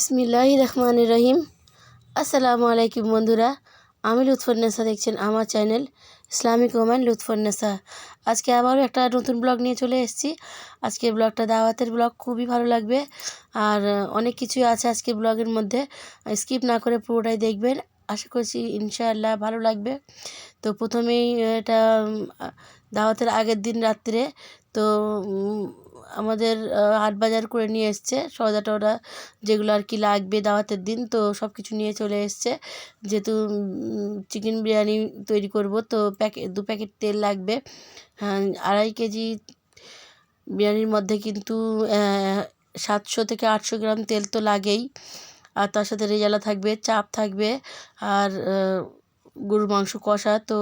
বিসমিল্লাহ রহমান রহিম আসসালামু আলাইকুম বন্ধুরা, আমি লুৎফরনেসা দেখছেন আমার চ্যানেল ইসলামিক ওম্যান লুৎফরনেসা আজকে আবারও একটা নতুন ব্লগ নিয়ে চলে এসেছি। আজকে ব্লগটা দাওয়াতের ব্লগ, খুবই ভালো লাগবে। আর অনেক কিছুই আছে আজকে ব্লগের মধ্যে, স্কিপ না করে পুরোটাই দেখবেন। আশা করছি ইনশাআল্লাহ ভালো লাগবে। তো প্রথমেই এটা দাওয়াতের আগের দিন রাত্রে তো আমাদের হাট বাজার করে নিয়ে এসছে। সওদা টওদা যেগুলো আর কি লাগবে দাওয়াতের দিন, তো সব কিছু নিয়ে চলে এসছে। যেহেতু চিকেন বিরিয়ানি তৈরি করব, তো প্যাকেট দু প্যাকেট তেল লাগবে। হ্যাঁ আড়াই কেজি বিরিয়ানির মধ্যে কিন্তু সাতশো থেকে আটশো গ্রাম তেল তো লাগেই। আর তার সাথে রেজালা থাকবে, চাপ থাকবে। আর গরুর মাংস কষা, তো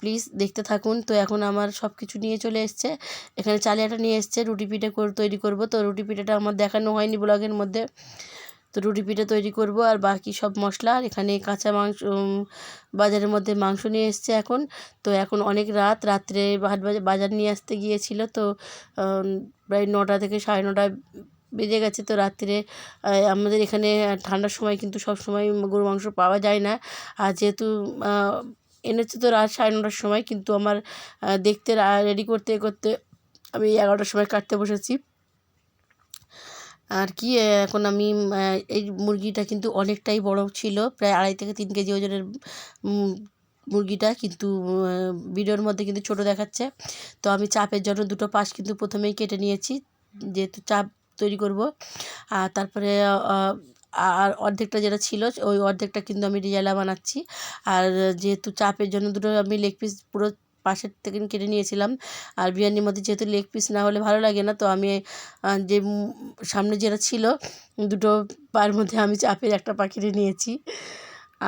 প্লিজ দেখতে থাকুন। তো এখন আমার সব কিছু নিয়ে চলে এসছে। এখানে চালিয়াটা নিয়ে এসছে, রুটি পিঠে তৈরি করব। তো রুটি পিঠেটা আমার দেখানো হয়নি ব্লগের মধ্যে। তো রুটি পিঠে তৈরি করব আর বাকি সব মশলা। আর এখানে কাঁচা মাংস বাজারের মধ্যে মাংস নিয়ে এসছে এখন। তো এখন অনেক রাত, রাত্রে হাট বাজার নিয়ে আসতে গিয়েছিল। তো প্রায় নটা থেকে সাড়ে নটা বেজে গেছে। তো রাত্রে আমাদের এখানে ঠান্ডার সময় কিন্তু সব সময় গরু মাংস পাওয়া যায় না। আর যেহেতু এনেছে তো রাত সাড়ে নটার সময়, কিন্তু আমার দেখতে রেডি করতে করতে আমি এগারোটার সময় কাটতে বসেছি। আর কি এখন আমি এই মুরগিটা কিন্তু অনেকটাই বড় ছিল, প্রায় আড়াই থেকে তিন কেজি ওজনের মুরগিটা কিন্তু ভিডিওর মধ্যে কিন্তু ছোট দেখাচ্ছে। তো আমি চাপের জন্য দুটো পাশ কিন্তু প্রথমেই কেটে নিয়েছি, যেহেতু চাপ তৈরি করব। আর তারপরে আর অর্ধেকটা যেটা ছিল, ওই অর্ধেকটা কিন্তু আমি রিজালা বানাচ্ছি। আর যেহেতু চাপের জন্য দুটো আমি লেগ পিস পুরো পাশের থেকে কেটে নিয়েছিলাম। আর বিরিয়ানির মধ্যে যেহেতু লেগ পিস না হলে ভালো লাগে না, তো আমি যে সামনে যেটা ছিল, দুটো পায়ের মধ্যে আমি চাপের একটা পা কেটে নিয়েছি।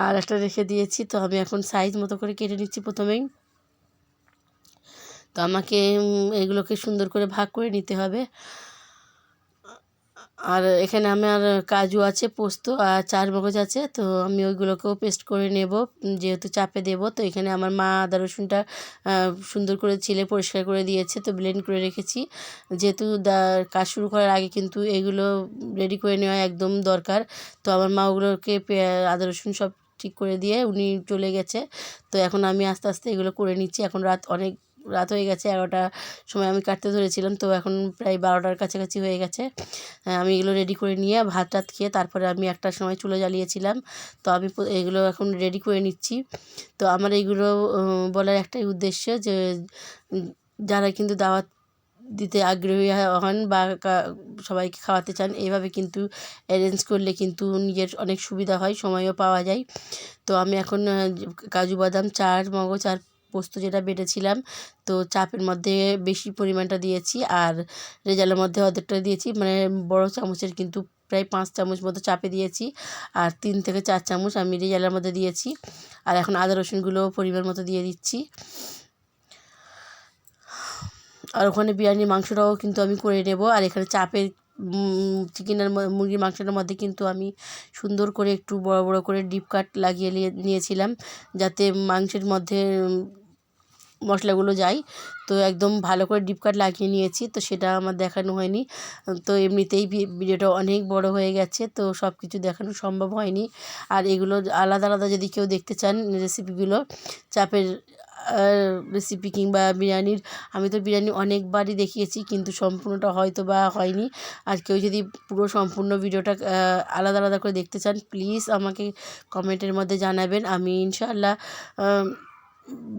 আর একটা রেখে দিয়েছি, তো আমি এখন সাইজ মতো করে কেটে নিচ্ছি প্রথমেই। তো আমাকে এগুলোকে সুন্দর করে ভাগ করে নিতে হবে। আর এখানে আমার কাজু আছে, পোস্ত আর চার মগজ আছে, তো আমি ওইগুলোকেও পেস্ট করে নেব যেহেতু চাপে দেব, তো এখানে আমার মা আদা রসুনটা সুন্দর করে ছিলে পরিষ্কার করে দিয়েছে, তো ব্লেন্ড করে রেখেছি। যেহেতু কাজ শুরু করার আগে কিন্তু এগুলো রেডি করে নেওয়া একদম দরকার, তো আমার মা ওগুলোকে আদা রসুন সব ঠিক করে দিয়ে উনি চলে গেছে, তো এখন আমি আস্তে আস্তে এগুলো করে নিচ্ছি, এখন রাত অনেক রাত হয়ে গেছে, এগারোটার সময় আমি কাটতে ধরেছিলাম, তো এখন প্রায় বারোটার কাছাকাছি হয়ে গেছে। আমি এগুলো রেডি করে নিয়ে ভাত টাত খেয়ে তারপরে আমি একটার সময় চুলো জ্বালিয়েছিলাম, তো আমি এগুলো এখন রেডি করে নিচ্ছি। তো আমার এইগুলো বলার একটাই উদ্দেশ্য যে যারা কিন্তু দাওয়াত দিতে আগ্রহী হন বা সবাইকে খাওয়াতে চান এইভাবে কিন্তু অ্যারেঞ্জ করলে কিন্তু নিজের অনেক সুবিধা হয়, সময়ও পাওয়া যায়। তো আমি এখন কাজু বাদাম, চার, মগজ আর পোস্ত যেটা বেটেছিলাম, তো চাপের মধ্যে বেশি পরিমাণটা দিয়েছি আর রেজালের মধ্যে অর্ধেকটা দিয়েছি। মানে বড় চামচের কিন্তু প্রায় পাঁচ চামচ মতো চাপে দিয়েছি আর তিন থেকে চার চামচ আমি রেজালের মধ্যে দিয়েছি। আর এখন আদা রসুনগুলো পরিমাণ মতো দিয়ে দিচ্ছি। আর ওখানে বিরিয়ানির মাংসটাও কিন্তু আমি করে নেব। আর এখানে চাপের চিকেনের মুরগির মাংসটার মধ্যে কিন্তু আমি সুন্দর করে একটু বড় বড় করে ডিপ কাট লাগিয়ে নিয়েছিলাম। যাতে মাংসের মধ্যে মশলাগুলো যায় তো একদম ভালো করে ডিপ কাট লাগিয়ে নিয়েছি, তো সেটা আমার দেখানো হয়নি। তো এমনিতেই ভিডিওটা অনেক বড় হয়ে গেছে, তো সব কিছু দেখানো সম্ভব হয়নি। আর এগুলো আলাদা আলাদা যদি কেউ দেখতে চান রেসিপিগুলো চাপের রেসিপি কিংবা বিরিয়ানির, আমি তো বিরিয়ানি অনেকবারই দেখিয়েছি, কিন্তু সম্পূর্ণটা হয়তো বা হয়নি। আর কেউ যদি পুরো সম্পূর্ণ ভিডিওটা আলাদা আলাদা করে দেখতে চান প্লিজ আমাকে কমেন্টের মধ্যে জানাবেন। আমি ইনশাআল্লাহ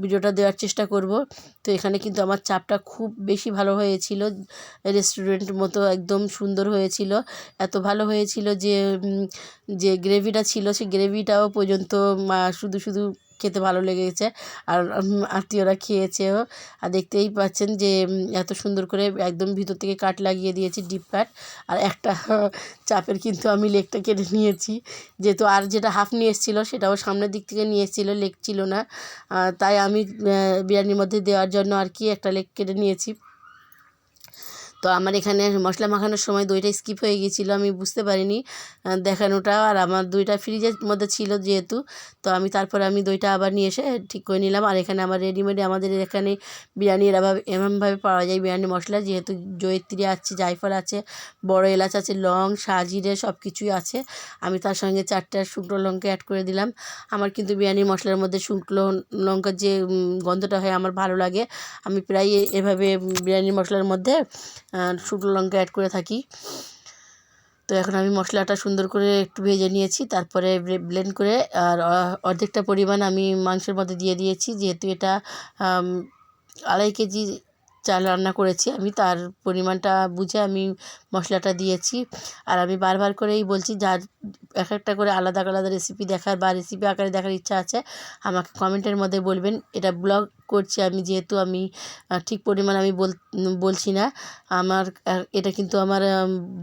ভিডিওটা দেওয়ার চেষ্টা করব। তো এখানে কিন্তু আমার চাপটা খুব বেশি ভালো হয়েছিল। রেস্টুরেন্ট মতো একদম সুন্দর হয়েছিল। এত ভালো হয়েছিল যে যে গ্রেভিটা ছিল সেই গ্রেভিটাও পর্যন্ত শুধু শুধু খেতে ভালো লেগেছে। আর আত্মীয়রা খেয়েছেও। আর দেখতেই পাচ্ছেন যে এত সুন্দর করে একদম ভিতর থেকে কাট লাগিয়ে দিয়েছি, ডিপ কাট আর একটা চাপের কিন্তু আমি লেকটা কেটে নিয়েছি। যেহেতু আর যেটা হাফ নিয়ে এসেছিল, সেটাও সামনের দিক থেকে নিয়ে এসেছিল, লেক ছিল না। তাই আমি বিরিয়ানির মধ্যে দেওয়ার জন্য আর কি একটা লেক কেটে নিয়েছি। তো আমার এখানে মশলা মাখানোর সময় দইটা স্কিপ হয়ে গিয়েছিল, আমি বুঝতে পারিনি দেখানোটা আর আমার দইটা ফ্রিজের মধ্যে ছিল যেহেতু, তো আমি তারপরে আমি দইটা আবার নিয়ে এসে ঠিক করে নিলাম। আর এখানে আমার রেডিমেডে আমাদের এখানে বিরিয়ানি এরভাবে এমনভাবে পাওয়া যায় বিরিয়ানি মশলা, যেহেতু জয়িত্রী আছে জায়ফল আছে, বড় এলাচ আছে, লং, সাজিরে সব কিছুই আছে, আমি তার সঙ্গে চারটা শুকনো লঙ্কা অ্যাড করে দিলাম। আমার কিন্তু বিরিয়ানি মশলার মধ্যে শুকনো লঙ্কার যে গন্ধটা হয়, আমার ভালো লাগে। আমি প্রায় এভাবে বিরিয়ানি মশলার মধ্যে শুকনো লঙ্কা অ্যাড করে থাকি। তো এখন আমি মশলাটা সুন্দর করে একটু ভেজে নিয়েছি, তারপরে ব্লেন্ড করে, আর অর্ধেকটা পরিমাণ আমি মাংসের মধ্যে দিয়ে দিয়েছি, যেহেতু এটা আড়াই কেজি চাল রান্না করেছি, আমি তার পরিমাণটা বুঝে আমি মশলাটা দিয়েছি। আর আমি বারবার করেই বলছি যার এক একটা করে আলাদা আলাদা রেসিপি দেখার বা রেসিপি আকারে দেখার ইচ্ছা আছে, আমাকে কমেন্টের মধ্যে বলবেন। এটা ব্লগ করছি আমি, যেহেতু আমি ঠিক পরিমাণ আমি বল, বলছি না। আমার এটা কিন্তু আমার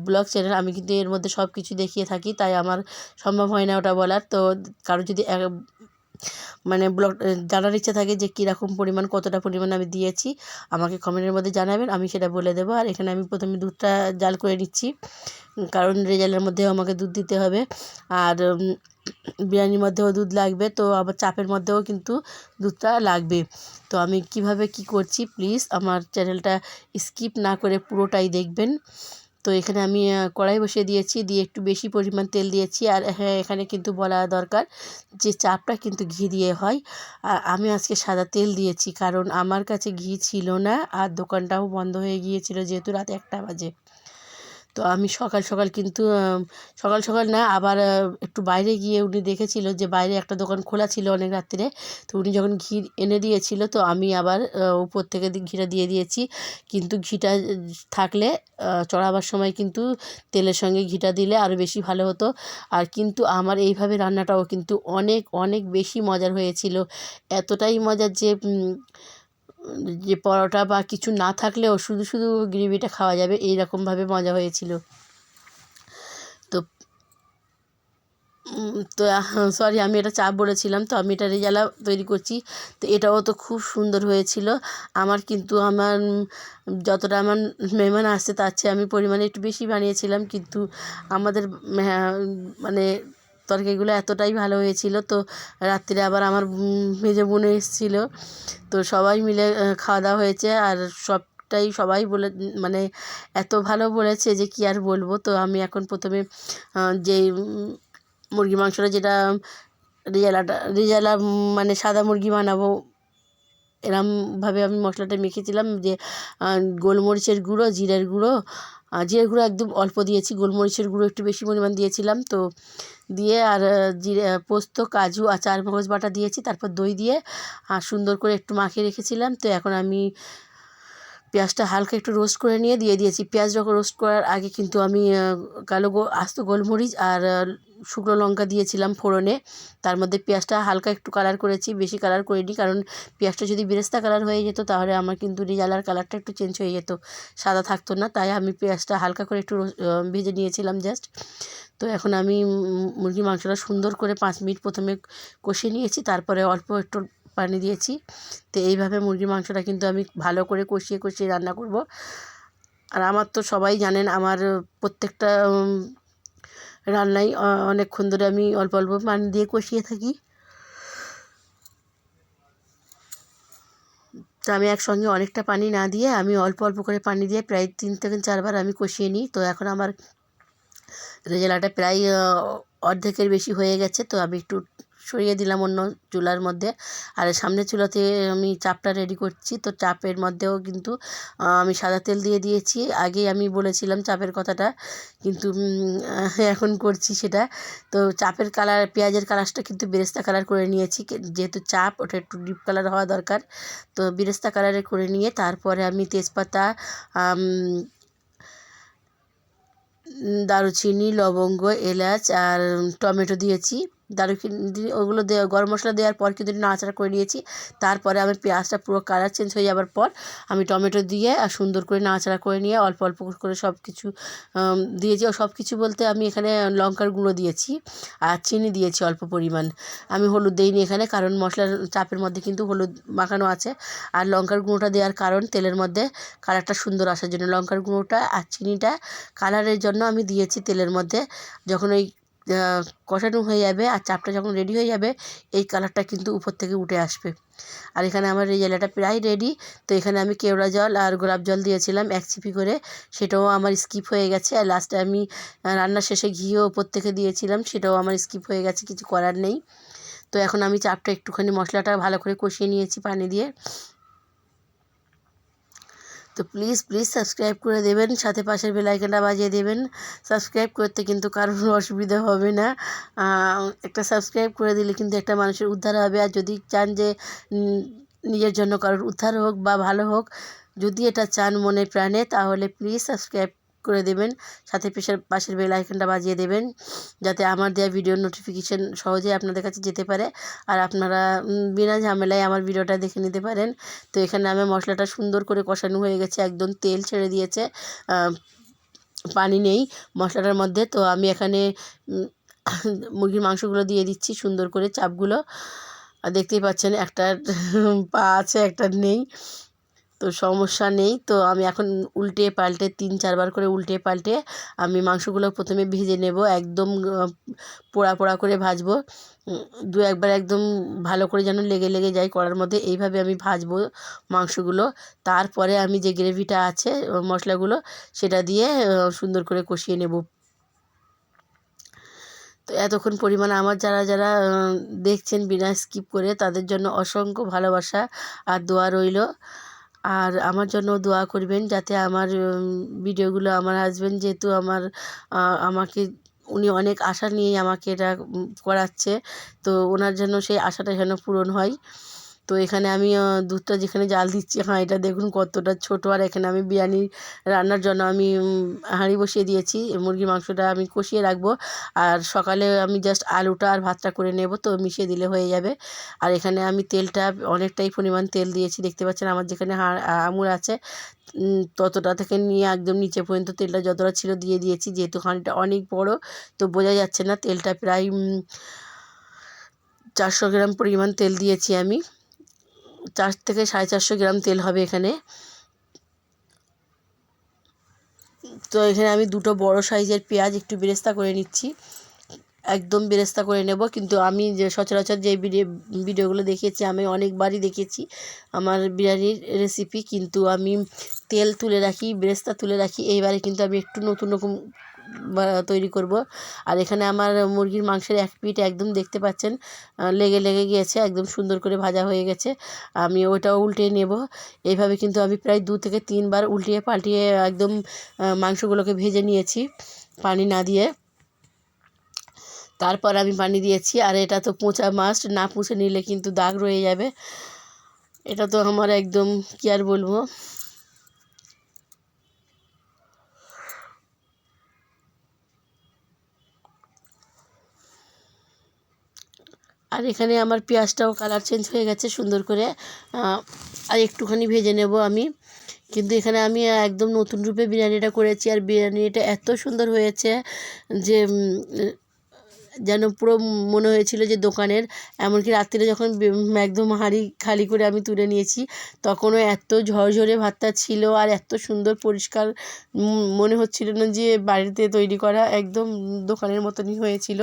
ব্লগ চ্যানেল আমি কিন্তু এর মধ্যে সব কিছু দেখিয়ে থাকি, তাই আমার সম্ভব হয় না ওটা বলার। তো কারও যদি মানে ব্লগ জানার ইচ্ছা থাকে যে কীরকম পরিমাণ, কতটা পরিমাণ আমি দিয়েছি, আমাকে কমেন্টের মধ্যে জানাবেন, আমি সেটা বলে দেবো। আর এখানে আমি প্রথমে দুধটা জাল করে নিচ্ছি কারণ রেজাল্টের মধ্যেও আমাকে দুধ দিতে হবে। আর বিরিয়ানির মধ্যেও দুধ লাগবে, তো আবার চাপের মধ্যেও কিন্তু দুধটা লাগবে। তো আমি কীভাবে কি করছি প্লিজ আমার চ্যানেলটা স্কিপ না করে পুরোটাই দেখবেন। তো এখানে আমি কড়াই বসিয়ে দিয়েছি, দিয়ে একটু বেশি পরিমাণ তেল দিয়েছি। আর হ্যাঁ এখানে কিন্তু বলা দরকার যে চাপটা কিন্তু ঘি দিয়ে হয়। আর আমি আজকে সাদা তেল দিয়েছি, কারণ আমার কাছে ঘি ছিল না আর দোকানটাও বন্ধ হয়ে গিয়েছিল যেহেতু রাত একটা বাজে। তো আমি সকাল সকাল কিন্তু সকাল সকাল না, আবার একটু বাইরে গিয়ে উনি দেখেছিল যে বাইরে একটা দোকান খোলা ছিল অনেক রাত্রে। তো উনি যখন ঘি এনে দিয়েছিল, তো আমি আবার উপর থেকে ঘিটা দিয়ে দিয়েছি। কিন্তু ঘিটা থাকলে চড়াবার সময় কিন্তু তেলের সঙ্গে ঘিটা দিলে আরও বেশি ভালো হতো। আর কিন্তু আমার এইভাবে রান্নাটাও কিন্তু অনেক অনেক বেশি মজার হয়েছিল। এতটাই মজার যে যে পরোটা বা কিছু না থাকলেও শুধু শুধু গ্রেভিটা খাওয়া যাবে এই রকমভাবে মজা হয়েছিল। তো তো সরি আমি এটা চাপ বলেছিলাম তো আমি এটা রেজালা তৈরি করছি। তো এটাও তো খুব সুন্দর হয়েছিল। আমার কিন্তু আমার যতটা আমার মেহমান আসছে তার চেয়ে আমি পরিমাণে একটু বেশি বানিয়েছিলাম কিন্তু আমাদের হ্যাঁ, মানে তরকারিগুলো এতটাই ভালো হয়েছিল। তো রাত্রে আবার আমার মেজো বোন এসেছিল। তো সবাই মিলে খাওয়া দাওয়া হয়েছে আর সব সবটাই সবাই বলে মানে এত ভালো বলেছে যে কি আর বলব। তো আমি এখন প্রথমে যে মুরগি মাংসটা যেটা রেজালাটা রেজালা মানে সাদা মুরগি বানাবো, এরমভাবে আমি মশলাটা মেখেছিলাম যে গোলমরিচের গুঁড়ো, জিরের গুঁড়ো। জিরের গুঁড়ো একদম অল্প দিয়েছি, গোলমরিচের গুঁড়ো একটু বেশি পরিমাণ দিয়েছিলাম। তো দিয়ে আর জিরে পোস্ত, কাজু আর চারমগজ বাটা দিয়েছি, তারপর দই দিয়ে আর সুন্দর করে একটু মাখিয়ে রেখেছিলাম। তো এখন আমি পেঁয়াজটা হালকা একটু রোস্ট করে নিয়ে দিয়ে দিয়েছি। পেঁয়াজ যখন রোস্ট করার আগে কিন্তু আমি কালো গো, আস্ত গোলমরিচ আর শুকনো লঙ্কা দিয়েছিলাম ফোড়নে। তার মধ্যে পেঁয়াজটা হালকা একটু কালার করেছি, বেশি কালার করিনি কারণ পেঁয়াজটা যদি বেরেস্তা কালার হয়ে যেত তাহলে আমার কিন্তু রেজালার কালারটা একটু চেঞ্জ হয়ে যেত, সাদা থাকতো না। তাই আমি পেঁয়াজটা হালকা করে একটু ভেজে নিয়েছিলাম জাস্ট তো এখন আমি মুরগির মাংসটা সুন্দর করে পাঁচ মিনিট প্রথমে কষিয়ে নিয়েছি, তারপরে অল্প একটু পানি দিয়েছি। তো এইভাবে মুরগির মাংসটা কিন্তু আমি ভালো করে কষিয়ে কষিয়ে রান্না করব। আর আমার তো সবাই জানেন, আমার প্রত্যেকটা রান্নাই অনেকক্ষণ ধরে আমি অল্প অল্প পানি দিয়ে কষিয়ে থাকি। তো আমি একসঙ্গে অনেকটা পানি না দিয়ে আমি অল্প অল্প করে পানি দিয়ে প্রায় তিন থেকে চারবার আমি কষিয়ে নিই। তো এখন আমার রেজালাটা প্রায় অর্ধেকের বেশি হয়ে গেছে। তো আমি একটু সরিয়ে দিলাম অন্য চুলার মধ্যে। আর সামনের চুলাতে আমি চাপটা রেডি করছি। তো চাপের মধ্যেও কিন্তু আমি সাদা তেল দিয়ে দিয়েছি। আগেই আমি বলেছিলাম চাপের কথাটা, কিন্তু এখন করছি সেটা। তো চাপের কালার পেঁয়াজের কালারটা কিন্তু বেরেস্তা কালার করে নিয়েছি। যেহেতু চাপ, ওটা একটু ডিপ কালার হওয়া দরকার। তো বেরেস্তা কালারে করে নিয়ে তারপরে আমি তেজপাতা দারুচিনি, লবঙ্গ, এলাচ আর টমেটো দিয়েছি। দারুচিনি ওগুলো দেওয়া গরম মশলা দেওয়ার পর কিন্তু নাড়াচাড়া করে নিয়েছি। তারপরে আমি পেঁয়াজটা পুরো কালার চেঞ্জ হয়ে যাওয়ার পর আমি টমেটো দিয়ে আর সুন্দর করে নাড়াচাড়া করে নিয়ে অল্প অল্প করে সব কিছু দিয়েছি। ও সব কিছু বলতে আমি এখানে লঙ্কার গুঁড়ো দিয়েছি আর চিনি দিয়েছি অল্প পরিমাণ। আমি হলুদ দিইনি এখানে কারণ মশলার চাপের মধ্যে কিন্তু হলুদ মাখানো আছে। আর লঙ্কার গুঁড়োটা দেওয়ার কারণ তেলের মধ্যে কালারটা সুন্দর আসার জন্য। লঙ্কার গুঁড়োটা আর চিনিটা কালারের জন্য আমি দিয়েছি তেলের মধ্যে। যখন ওই কষানো হয়ে যাবে আর চাপটা যখন রেডি হয়ে যাবে, এই কালারটা কিন্তু উপর থেকে উঠে আসবে। আর এখানে আমার রেজালাটা প্রায় রেডি তো এখানে আমি কেওড়া জল আর গোলাপ জল দিয়েছিলাম এক চিপি করে। সেটাও আমার স্কিপ হয়ে গেছে আর লাস্টে আমি রান্নার শেষে ঘিও উপর থেকে দিয়েছিলাম, সেটাও আমার স্কিপ হয়ে গেছে, কিছু করার নেই। তো এখন আমি চাপটা একটুখানি মশলাটা ভালো করে কষিয়ে নিয়েছি পানি দিয়ে। তো প্লিজ প্লিজ সাবস্ক্রাইব করে দেবেন। সাথে পাশের বেলাইকানটা বাজিয়ে দেবেন। সাবস্ক্রাইব করতে কিন্তু কারোর অসুবিধা হবে না। একটা সাবস্ক্রাইব করে দিলে কিন্তু একটা মানুষের উদ্ধার হবে। আর যদি চান যে নিজের জন্য কারোর উদ্ধার হোক বা ভালো হোক, যদি এটা চান মনে প্রাণে, তাহলে প্লিজ সাবস্ক্রাইব করে দেবেন। সাথে পেশার পাশের বেল আইকনটা বাজিয়ে দেবেন, যাতে আমার দেওয়া ভিডিওর নোটিফিকেশান সহজেই আপনাদের কাছে যেতে পারে। আর আপনারা বিনা ঝামেলায় আমার ভিডিওটা দেখে নিতে পারেন। তো এখানে আমার মশলাটা সুন্দর করে কষানো হয়ে গেছে, একদম তেল ছেড়ে দিয়েছে। পানি নেই মশলাটার মধ্যে। তো আমি এখানে মুরগির মাংসগুলো দিয়ে দিচ্ছি সুন্দর করে চাপগুলো। দেখতেই পাচ্ছেন একটা পা আছে, একটা নেই। তো সমস্যা নেই। তো আমি এখন উল্টে পাল্টে তিন চারবার করে উল্টে পাল্টে আমি মাংসগুলো প্রথমে ভেজে নেব, একদম পোড়া পোড়া করে ভাজবো। দু, একবার একদম ভালো করে যেন লেগে লেগে যায় কড়ার মধ্যে এইভাবে আমি ভাজবো মাংসগুলো। তারপরে আমি যে গ্রেভিটা আছে মশলাগুলো, সেটা দিয়ে সুন্দর করে কষিয়ে নেব। তো এতক্ষণ পরিমাণে আমার যারা যারা দেখছেন বিনা স্কিপ করে তাদের জন্য অসংখ্য ভালোবাসা আর দোয়া রইল। আর আমার জন্য দোয়া করবেন যাতে আমার ভিডিওগুলো আমার হাজব্যান্ড যেহেতু আমার আমাকে, উনি অনেক আশা নিয়েই আমাকে এটা করাচ্ছে। তো ওনার জন্য সেই আশাটা যেন পূরণ হয়। তো এখানে আমি দুধটা যেখানে জাল দিচ্ছি এটা দেখুন কতটা ছোটো। আর এখানে আমি বিরিয়ানি রান্নার জন্য আমি হাঁড়ি বসিয়ে দিয়েছি। মুরগির মাংসটা আমি কষিয়ে রাখব। আর সকালে আমি জাস্ট আলুটা আর ভাতটা করে নেব, তো মিশিয়ে দিলে হয়ে যাবে। আর এখানে আমি তেলটা অনেকটাই পরিমাণ তেল দিয়েছি। দেখতে পাচ্ছেন আমার যেখানে আমুর আছে ততটা থেকে নিয়ে একদম নিচে পর্যন্ত তেলটা যতটা ছিল দিয়ে দিয়েছি। যেহেতু হাঁড়িটা অনেক বড়, তো বোঝা যাচ্ছে না, তেলটা প্রায় চারশো গ্রাম পরিমাণ তেল দিয়েছি আমি। চার থেকে সাড়ে চারশো গ্রাম তেল হবে এখানে। তো এখানে আমি দুটো বড় সাইজের পেঁয়াজ একটু বেরেস্তা করে নিচ্ছি। একদম বেরেস্তা করে নেব, কিন্তু আমি যে সচরাচর যে ভিডিও, ভিডিওগুলো দেখিয়েছি, আমি অনেকবারই দেখেছি আমার বিরিয়ানির রেসিপি কিন্তু আমি তেল তুলে রাখি, বেরেস্তা তুলে রাখি, এইবারে কিন্তু আমি একটু নতুন রকম তৈরি করব। আর এখানে আমার মুরগির মাংসের এক পিঠ একদম দেখতে পাচ্ছেন লেগে লেগে গিয়েছে, একদম সুন্দর করে ভাজা হয়ে গেছে। আমি ওটাও উল্টে নেব। এইভাবে কিন্তু আমি প্রায় দু থেকে তিনবার উল্টিয়ে পাল্টিয়ে একদম মাংসগুলোকে ভেজে নিয়েছি পানি না দিয়ে। তারপর আমি পানি দিয়েছি। আর এটা তো পোঁচা মাছ না পুষে নিলে কিন্তু দাগ রয়ে যাবে। এটা তো আমার একদম কী আর বলব? আর এখানে আমার পেঁয়াজটাও কালার চেঞ্জ হয়ে গেছে সুন্দর করে। আর একটুখানি ভেজে নেব আমি। কিন্তু এখানে আমি একদম নতুন রূপে বিরিয়ানিটা করেছি আর বিরিয়ানিটা এত সুন্দর হয়েছে যে যেন পুরো মনে হয়েছিল যে দোকানের। এমনকি রাত্রিরে যখন একদম হাঁড়ি খালি করে আমি তুলে নিয়েছি, তখনও এত ঝরঝরে ভাতটা ছিল আর এত সুন্দর পরিষ্কার মনে হচ্ছিল না যে বাড়িতে তৈরি করা একদম দোকানের মতনই হয়েছিল।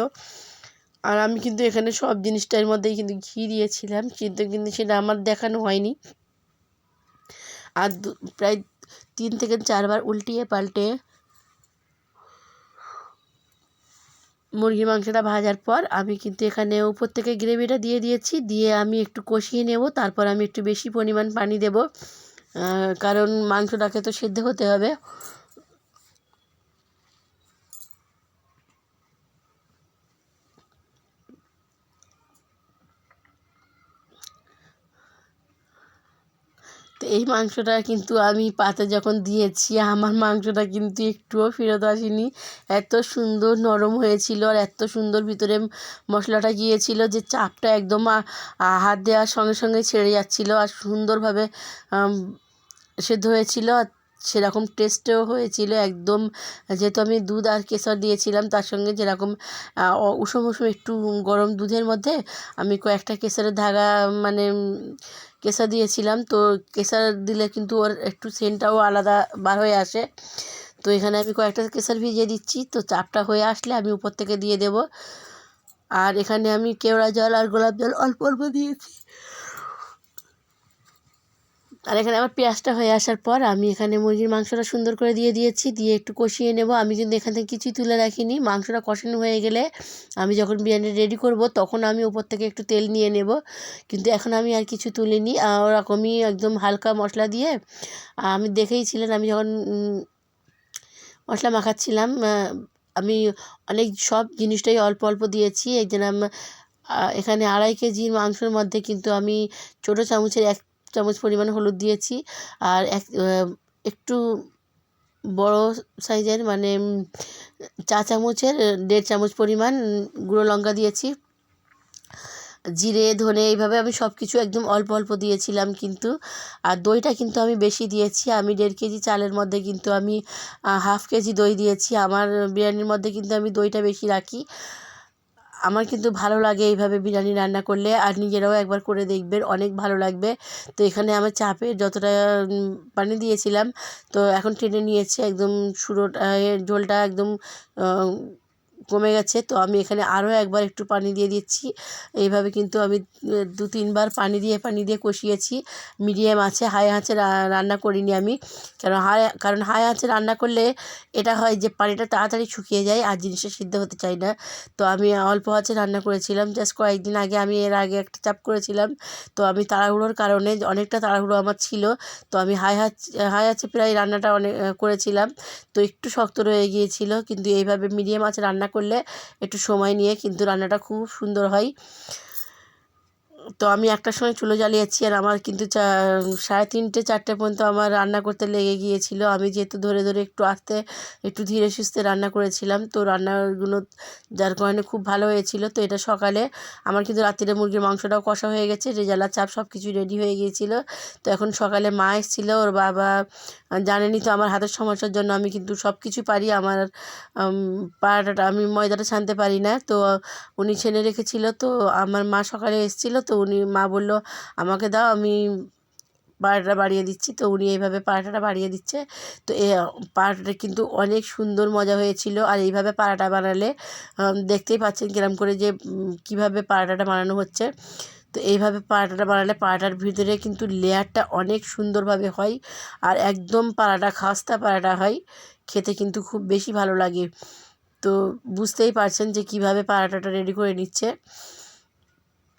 আর আমি কিন্তু এখানে সব জিনিসটার মধ্যেই কিন্তু ঘি দিয়েছিলাম, কিন্তু কিন্তু সেটা আমার দেখানো হয়নি। আর প্রায় তিন থেকে চারবার উল্টিয়ে পাল্টে মুরগির মাংসটা ভাজার পর আমি কিন্তু এখানে উপর থেকে গ্রেভিটা দিয়ে দিয়েছি, দিয়ে আমি একটু কষিয়ে নেব, তারপর আমি একটু বেশি পরিমাণ পানি দেব। কারণ মাংসটাকে তো সেদ্ধ হতে হবে। তো এই মাংসটা কিন্তু আমি পাতে যখন দিয়েছি, আমার মাংসটা কিন্তু একটুও ফেরত আসেনি। এত সুন্দর নরম হয়েছিল আর এত সুন্দর ভিতরে মশলাটা গিয়েছিল যে চাপটা একদম হাত দেওয়ার সঙ্গে সঙ্গে ছেড়ে যাচ্ছিল আর সুন্দরভাবে সেদ্ধ হয়েছিল আর সেরকম টেস্টেও হয়েছিল। একদম যেহেতু আমি দুধ আর কেশর দিয়েছিলাম, তার সঙ্গে যেরকম উষুম উষুম একটু গরম দুধের মধ্যে আমি কয়েকটা কেশরের ধাগা মানে কেশর দিয়েছিলাম। তো কেসার দিলে কিন্তু ওর একটু সেন্টটাও আলাদা বার হয়ে আসে। তো এখানে আমি কয়েকটা কেসার ভিজিয়ে দিচ্ছি। তো চাপটা হয়ে আসলে আমি উপর থেকে দিয়ে দেব। আর এখানে আমি কেওড়া জল আর গোলাপ জল অল্প অল্প দিয়েছি। আর এখানে আমার পেঁয়াজটা হয়ে আসার পর আমি এখানে মুরগির মাংসটা সুন্দর করে দিয়ে দিয়েছি, দিয়ে একটু কষিয়ে নেব। আমি কিন্তু এখান থেকে কিছুই তুলে রাখিনি। মাংসটা কষানো হয়ে গেলে আমি যখন বিরিয়ানি রেডি করব তখন আমি উপর থেকে একটু তেল নিয়ে নেব। কিন্তু এখন আমি আর কিছু তুলিনি। ওরকমই একদম হালকা মশলা দিয়ে আমি দেখেইছিলেন আমি যখন মশলা মাখাচ্ছিলাম আমি অনেক সব জিনিসটাই অল্প অল্প দিয়েছি। এই জন্য এখানে আড়াই কেজির মাংসের মধ্যে কিন্তু আমি ছোটো চামচের এক চামচ পরিমাণ হলুদ দিয়েছি। আর এক একটু বড় সাইজের মানে চা চামচের, দেড় চামচ পরিমাণ গুঁড়ো লঙ্কা দিয়েছি। জিরে, ধনে, এইভাবে আমি সব কিছু একদম অল্প অল্প দিয়েছিলাম কিন্তু, আর দইটা কিন্তু আমি বেশি দিয়েছি। আমি দেড় কেজি চালের মধ্যে কিন্তু আমি হাফ কেজি দই দিয়েছি। আমার বিরিয়ানির মধ্যে কিন্তু আমি দইটা বেশি রাখি। আমার কিন্তু ভালো লাগে এইভাবে বিরিয়ানি রান্না করলে, আর নিজেরাও একবার করে দেখবেন, অনেক ভালো লাগবে। তো এখানে আমার চাপে যতটা পানি দিয়েছিলাম, তো এখন টেনে নিয়েছে, একদম সুরোটা ঝোলটা একদম কমে গেছে। তো আমি এখানে আরও একবার একটু পানি দিয়ে দিচ্ছি। এইভাবে কিন্তু আমি দু, তিনবার পানি দিয়ে পানি দিয়ে কষিয়েছি। মিডিয়াম আছে হাই আঁচে রান্না করিনি আমি। কারণ হাই কারণ হাই আঁচে রান্না করলে এটা হয় যে পানিটা তাড়াতাড়ি শুকিয়ে যায় আর জিনিসটা সিদ্ধ হতে চায় না। তো আমি অল্প আঁচে রান্না করেছিলাম। জাস্ট কয়েকদিন আগে আমি এর আগে একটা চাপ করেছিলাম। তো আমি তাড়াহুড়োর কারণে অনেকটা তাড়াহুড়ো আমার ছিল। তো আমি হাই হাচ হাই আঁচে প্রায় রান্নাটা অনেক করেছিলাম। তো একটু শক্ত রয়ে গিয়েছিল। কিন্তু এইভাবে মিডিয়াম আঁচে রান্না করলে একটু সময় নিয়ে কিন্তু রান্নাটা খুব সুন্দর হয়। তো আমি একটার সময় চুলো জ্বালিয়েছি আর আমার কিন্তু চা, সাড়ে তিনটে, চারটে পর্যন্ত আমার রান্না করতে লেগে গিয়েছিল। আমি যেহেতু ধরে ধরে একটু আস্তে একটু ধীরে সুস্থে রান্না করেছিলাম, তো রান্নাগুলো যার কারণে খুব ভালো হয়েছিল। তো এটা সকালে আমার কিন্তু রাত্রিরে মুরগির মাংসটাও কষা হয়ে গেছে রেজালা চাপ সব কিছু রেডি হয়ে গিয়েছিল। তো এখন সকালে মা এসেছিল, ওর বাবা জানেনি তো আমার হাতের সমস্যার জন্য আমি কিন্তু সব কিছু পারি, আমার পাড়াটা, আমি ময়দাটা ছানতে পারি না। তো উনি ছেনে রেখেছিল, তো আমার মা সকালে এসেছিল, তো উনি মা বলল, আমাকে দাও, আমি পাড়াটা বাড়িয়ে দিচ্ছি। তো উনি এইভাবে পাড়াটা বাড়িয়ে দিচ্ছে। তো এ, পাড়াটা কিন্তু অনেক সুন্দর মজা হয়েছিল। আর এইভাবে পাড়াটা বানালে দেখতেই পাচ্ছেন কিরম করে যে কীভাবে পাড়াটা বানানো হচ্ছে। তো এইভাবে পাড়াটা বানালে পাড়াটার ভিতরে কিন্তু লেয়ারটা অনেক সুন্দরভাবে হয়। আর একদম পাড়াটা খাস্তা পাড়াটা হয়। খেতে কিন্তু খুব বেশি ভালো লাগে। তো বুঝতেই পারছেন যে কীভাবে পাড়াটাটা রেডি করে নিচ্ছে।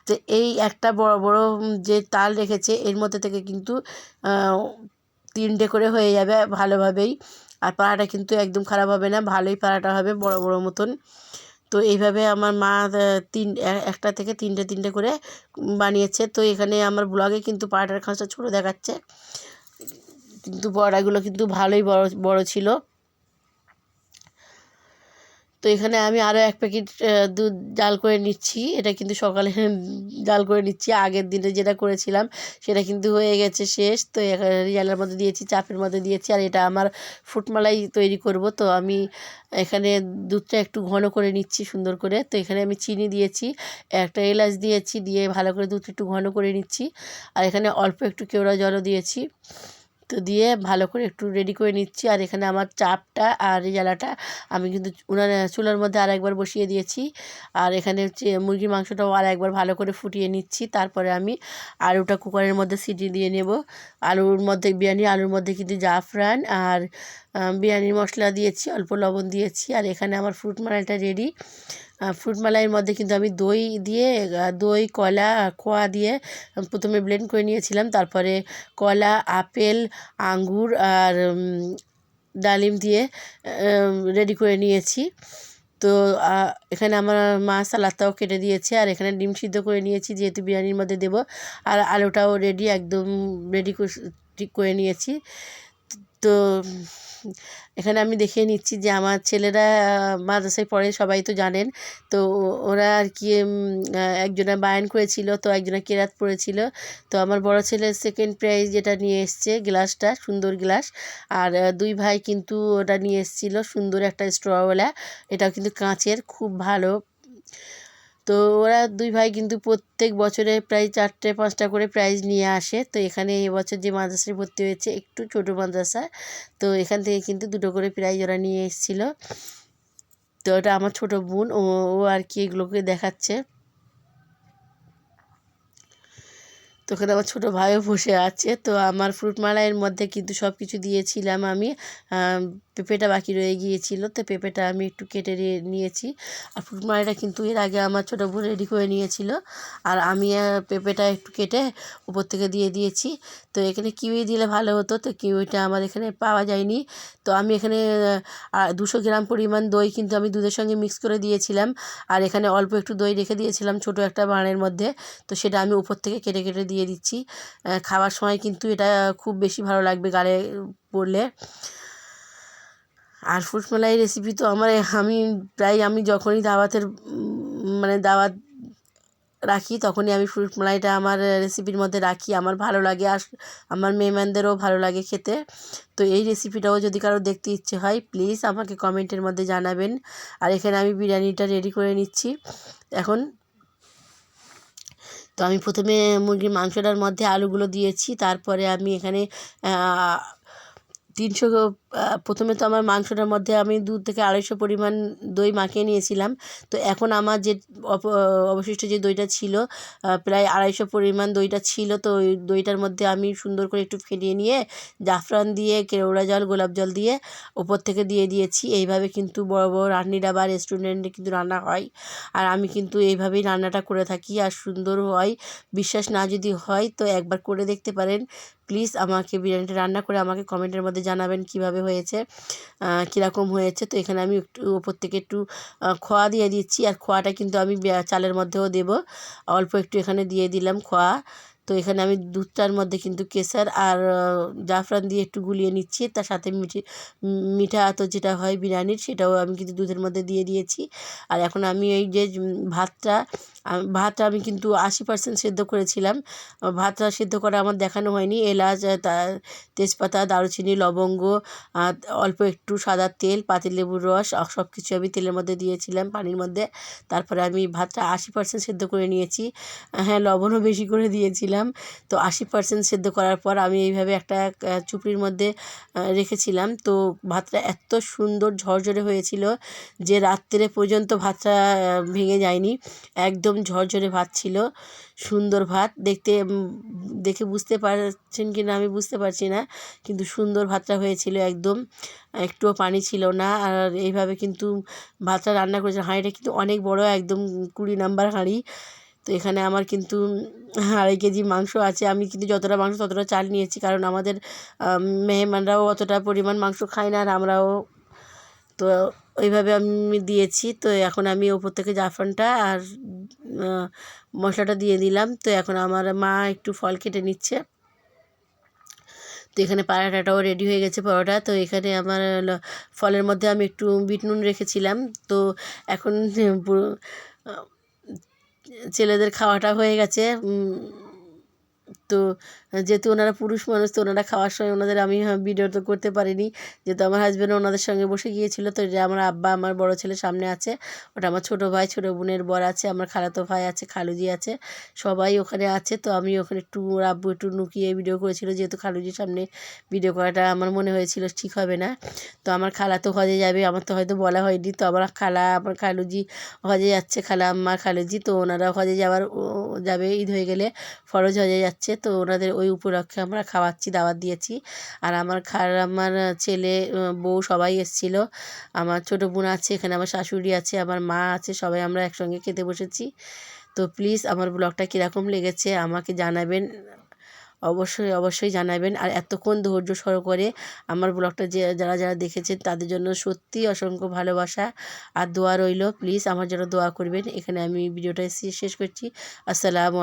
তো এই একটা বড় বড় যে তাল রেখেছে, এর মধ্যে থেকে কিন্তু তিনটে করে হয়ে যাবে ভালোভাবেই। আর পাড়াটা কিন্তু একদম খারাপ হবে না, ভালোই পাড়াটা হবে, বড় বড় মতন। তো এইভাবে আমার মা তিন একটা থেকে তিনটে তিনটে করে বানিয়েছে। তো এখানে আমার ব্লগে কিন্তু পাড়াটার খাঁচটা ছোটো দেখাচ্ছে। কিন্তু বড়াগুলো কিন্তু ভালোই বড় বড় ছিল। তো এখানে আমি আরও এক প্যাকেট দুধ জাল করে নিচ্ছি। এটা কিন্তু সকালে জাল করে নিচ্ছি। আগের দিনে যেটা করেছিলাম, সেটা কিন্তু হয়ে গেছে শেষ। তো এখানে রিয়ালের মধ্যে দিয়েছি, চাপের মধ্যে দিয়েছি। আর এটা আমার ফুটমালাই তৈরি করব। তো আমি এখানে দুধটা একটু ঘন করে নিচ্ছি সুন্দর করে। তো এখানে আমি চিনি দিয়েছি, একটা এলাচ দিয়েছি, দিয়ে ভালো করে দুধটা একটু ঘন করে নিচ্ছি। আর এখানে অল্প একটু কেওড়া জলও দিয়েছি। তো দিয়ে ভালো করে একটু রেডি করে নিচ্ছি। আর এখানে আমার চাপটা আর রেজালাটা আমি কিন্তু ওনার চুলার মধ্যে আর একবার বসিয়ে দিয়েছি। আর এখানে হচ্ছে মুরগির মাংসটাও আর একবার ভালো করে ফুটিয়ে নিচ্ছি। তারপরে আমি আলুটা কুকারের মধ্যে সিটি দিয়ে নেব। আলুর মধ্যে, বিরিয়ানি, আলুর মধ্যে কিন্তু জাফরান আর বিরিয়ানির মশলা দিয়েছি, অল্প লবণ দিয়েছি, আর এখানে আমার ফ্রুট মালাইটা রেডি ফ্রুট মালাইয়ের মধ্যে কিন্তু আমি দই দিয়ে দই, কলা খোয়া দিয়ে প্রথমে ব্লেন্ড করে নিয়েছিলাম, তারপরে কলা, আপেল, আঙ্গুর আর ডালিম দিয়ে রেডি করে নিয়েছি। তো এখানে আমার মা সালাদটাও কেটে দিয়েছে, আর এখানে ডিম সিদ্ধ করে নিয়েছি, যেহেতু বিরিয়ানির মধ্যে দেবো, আর আলুটাও রেডি একদম রেডি ঠিক করে নিয়েছি। তো এখানে আমি দেখিয়ে নিচ্ছি যে আমার ছেলেরা মাদ্রাসায় পড়ে, সবাই তো জানেন। তো ওরা আর কি একজনে বায়ান করেছিল, তো একজনে কেরাত পড়েছিল। তো আমার বড় ছেলে সেকেন্ড প্রাইজ যেটা নিয়ে এসছে, গ্লাসটা, সুন্দর গ্লাস। আর দুই ভাই কিন্তু ওটা নিয়ে এসেছিল, সুন্দর একটা স্ট্রওয়ালা এটাও কিন্তু কাঁচের, খুব ভালো। তো ওরা দুই ভাই কিন্তু প্রত্যেক বছরে প্রায় চারটে, পাঁচটা করে প্রাইজ নিয়ে আসে। তো এখানে এবছর যে মাদ্রাসায় ভর্তি হয়েছে একটু ছোটো মাদ্রাসা, তো এখান থেকে কিন্তু দুটো করে প্রাইজ ওরা নিয়ে এসেছিল। তো ওটা আমার ছোটো বোন, ও ও আর কি এগুলোকে দেখাচ্ছে। তো ওখানে আমার ছোটো ভাইও বসে আছে। তো আমার ফ্রুট মালাইয়ের মধ্যে কিন্তু সব কিছু দিয়েছিলাম আমি পেঁপেটা বাকি রয়ে গিয়েছিল, তো পেঁপেটা আমি একটু কেটে নিয়েছি। আর ফ্রুট মালাইটা কিন্তু এর আগে আমার ছোটো বোন রেডি করে নিয়েছিল। আর আমি পেঁপেটা একটু কেটে উপর থেকে দিয়ে দিয়েছি। তো এখানে কিউই দিলে ভালো হতো, তো কিউইটা আমার এখানে পাওয়া যায়নি। তো আমি এখানে দুশো গ্রাম পরিমাণ দই কিন্তু আমি দুধের সঙ্গে মিক্স করে দিয়েছিলাম। আর এখানে অল্প একটু দই রেখে দিয়েছিলাম ছোটো একটা বানের মধ্যে। তো সেটা আমি উপর থেকে কেটে কেটে দিয়ে দিচ্ছি। খাওয়ার সময় কিন্তু এটা খুব বেশি ভালো লাগবে গালে পড়লে। আর ফুটমালাই রেসিপি তো আমার আমি প্রায় আমি যখনই দাওয়াতের মানে দাওয়াত রাখি তখনই আমি ফ্রুট মালাইটা আমার রেসিপির মধ্যে রাখি। আমার ভালো লাগে আর আমার মেহমানদেরও ভালো লাগে খেতে। তো এই রেসিপিটাও যদি কারও দেখতে ইচ্ছে হয় প্লিজ আমাকে কমেন্টের মধ্যে জানাবেন। আর এখানে আমি বিরিয়ানিটা রেডি করে নিচ্ছি। এখন তো আমি প্রথমে মুরগির মাংসটার মধ্যে আলুগুলো দিয়েছি। তারপরে আমি এখানে তিনশো প্রথমে তো আমার মাংসটার মধ্যে আমি দু থেকে আড়াইশো পরিমাণ দই মাখিয়ে নিয়েছিলাম। তো এখন আমার যে অবশিষ্ট যে দইটা ছিল প্রায় আড়াইশো পরিমাণ দইটা ছিল, তো ওই দইটার মধ্যে আমি সুন্দর করে একটু ফেটিয়ে নিয়ে জাফরান দিয়ে, কেওড়া জল, গোলাপ জল দিয়ে ওপর থেকে দিয়ে দিয়েছি। এইভাবে কিন্তু বড় বড় রান্নিরা বা রেস্টুরেন্টে কিন্তু রান্না হয়। আর আমি কিন্তু এইভাবেই রান্নাটা করে থাকি, আর সুন্দর হয়। বিশ্বাস না যদি হয়, তো একবার করে দেখতে পারেন। প্লিজ আমাকে বিরিয়ানিটা রান্না করে আমাকে কমেন্টের মধ্যে জানাবেন কীভাবে হয়েছে কীরকম হয়েছে, তো এখানে আমি একটু ওপর থেকে একটু খোয়া দিয়ে দিচ্ছি। আর খোয়াটা কিন্তু আমি চালের মধ্যেও দেব। অল্প একটু এখানে দিয়ে দিলাম খোয়া। তো এখানে আমি দুধটার মধ্যে কিন্তু কেসার আর জাফরান দিয়ে একটু গুলিয়ে নিচ্ছি। তার সাথে মিঠি মিঠা আতর যেটা হয় বিরিয়ানির, সেটাও আমি কিন্তু দুধের মধ্যে দিয়ে দিয়েছি। আর এখন আমি এই যে ভাতটা ভাতটা আমি কিন্তু আশি পার্সেন্ট সেদ্ধ করেছিলাম। ভাতটা সেদ্ধ করা আমার দেখানো হয়নি। এলাচ তেজপাতা, দারুচিনি, লবঙ্গ অল্প একটু সাদা তেল পাতিলেবুর রস সব কিছু আমি তেলের মধ্যে দিয়েছিলাম পানির মধ্যে। তারপরে আমি ভাতটা আশি পার্সেন্ট সেদ্ধ করে নিয়েছি। হ্যাঁ লবণও বেশি করে দিয়েছিলাম। রেখেছিলাম তো আশি পার্সেন্ট সেদ্ধ করার পর আমি এইভাবে একটা চুপড়ির মধ্যে রেখেছিলাম। তো ভাতটা এত সুন্দর ঝরঝরে হয়েছিল যে রাত্রে পর্যন্ত ভাতটা ভেঙে যায়নি। একদম ঝরঝরে ভাত ছিল। সুন্দর ভাত। দেখতে দেখে বুঝতে পারছেন কি না আমি বুঝতে পারছি না। কিন্তু সুন্দর ভাতটা হয়েছিল একদম। একটুও পানি ছিল না। আর এইভাবে কিন্তু ভাতটা রান্না করেছিলাম। হাঁড়িটা কিন্তু অনেক বড়, একদম কুড়ি নাম্বার হাঁড়ি। তো এখানে আমার কিন্তু আড়াই কেজি মাংস আছে। আমি কিন্তু যতটা মাংস ততটা চাল নিয়েছি, কারণ আমাদের মেহমানরাও অতটা পরিমাণ মাংস খায় না আর আমরাও তো ওইভাবে আমি দিয়েছি। তো এখন আমি ওপর থেকে জাফরানটা আর মশলাটা দিয়ে দিলাম। তো এখন আমার মা একটু ফল কেটে নিচ্ছে। তো এখানে পারাটাটাও রেডি হয়ে গেছে পরোটা। তো এখানে আমার ফলের মধ্যে আমি একটু বিট নুন রেখেছিলাম। তো এখন ছেলেদের খাওয়াটা হয়ে গেছে তো যেহেতু ওনারা পুরুষ মানুষ, তো ওনারা খাওয়ার সময় ওনাদের আমি ভিডিও তো করতে পারিনি। যেহেতু আমার হাজব্যান্ড ওনাদের সঙ্গে বসে গিয়েছিল, তো যে আমার আব্বা, আমার বড় ছেলে সামনে আছে, ওটা আমার ছোটো ভাই, ছোটো বোনের বর আছে, আমার খালাতো ভাই আছে, খালুজি আছে, সবাই ওখানে আছে, তো আমি ওখানে একটু আব্বু একটু লুকিয়ে ভিডিও করেছিল, যেহেতু খালুজির সামনে ভিডিও করাটা আমার মনে হয়েছিল ঠিক হবে না। তো আমার খালা তো হজে যাবে, আমার তো হয়তো বলা হয়নি, তো আমার খালা, আমার খালুজি হজে যাচ্ছে, খালা আম্মা খালুজি, তো ওনারা হজে যাওয়ার যাবে, ঈদ হয়ে গেলে ফরজ হজে যাচ্ছে। তো ওনাদের ওই উপলক্ষে আমরা খাওয়াচ্ছি, দাওয়াত দিয়েছি। আর আমার খার, আমার ছেলে বউ সবাই এসেছিল। আমার ছোটো বোন আছে, এখানে আমার শাশুড়ি আছে, আমার মা আছে, সবাই আমরা একসঙ্গে খেতে বসেছি। তো প্লিজ আমার ব্লগটা কীরকম লেগেছে আমাকে জানাবেন। অবশ্যই অবশ্যই জানাবেন। আর এতক্ষণ ধৈর্য সহ করে আমার ব্লগটা যে, যারা যারা দেখেছেন তাদের জন্য সত্যি অসংখ্য ভালোবাসা আর দোয়া রইল। প্লিজ আমার জন্য দোয়া করবেন। এখানে আমি ভিডিওটা শেষ করছি। আসসালামু